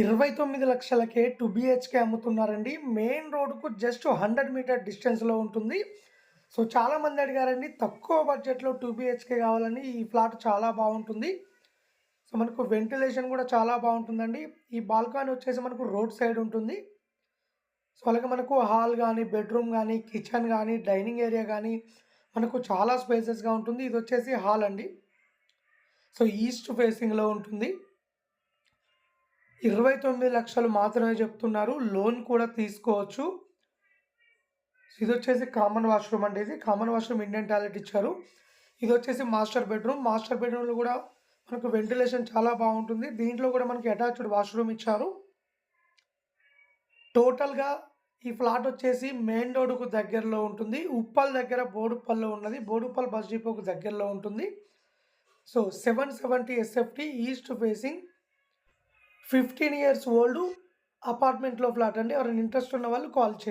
ఇరవై తొమ్మిది లక్షలకే టూ బిహెచ్కే అమ్ముతున్నారండి. మెయిన్ రోడ్కు జస్ట్ హండ్రెడ్ మీటర్ డిస్టెన్స్లో ఉంటుంది. సో చాలామంది అడిగారండి తక్కువ బడ్జెట్లో టూ బిహెచ్కే కావాలని ఈ ఫ్లాట్ చాలా బాగుంటుంది. సో మనకు వెంటిలేషన్ కూడా చాలా బాగుంటుందండి. ఈ బాల్కనీ వచ్చేసి మనకు రోడ్ సైడ్ ఉంటుంది. సో అలాగే మనకు హాల్ కానీ బెడ్రూమ్ కానీ కిచెన్ కానీ డైనింగ్ ఏరియా కానీ మనకు చాలా స్పేసెస్గా ఉంటుంది. ఇది వచ్చేసి హాల్ అండి. సో ఈస్ట్ ఫేసింగ్లో ఉంటుంది. ఇరవై తొమ్మిది లక్షలు మాత్రమే చెప్తున్నారు. లోన్ కూడా తీసుకోవచ్చు. ఇది వచ్చేసి కామన్ వాష్రూమ్ అంటే ఇది. కామన్ వాష్రూమ్ ఇండియన్ టాయిలెట్ ఇచ్చారు. ఇది వచ్చేసి మాస్టర్ బెడ్రూమ్. మాస్టర్ బెడ్రూమ్లో కూడా మనకు వెంటిలేషన్ చాలా బాగుంటుంది. దీంట్లో కూడా మనకి అటాచ్డ్ వాష్రూమ్ ఇచ్చారు. టోటల్గా ఈ ఫ్లాట్ వచ్చేసి మెయిన్ రోడ్డుకు దగ్గరలో ఉంటుంది. ఉప్పల్ దగ్గర బోడుప్పల్లో ఉన్నది. బోడుప్పల్ బస్ డిపోకు దగ్గరలో ఉంటుంది. So seven seventy SFT east facing fifteen years old అపార్ట్మెంట్లో ఫ్లాట్ అండి. ఎవరైనా ఇంట్రెస్ట్ ఉన్న వాళ్ళు కాల్ చేయండి.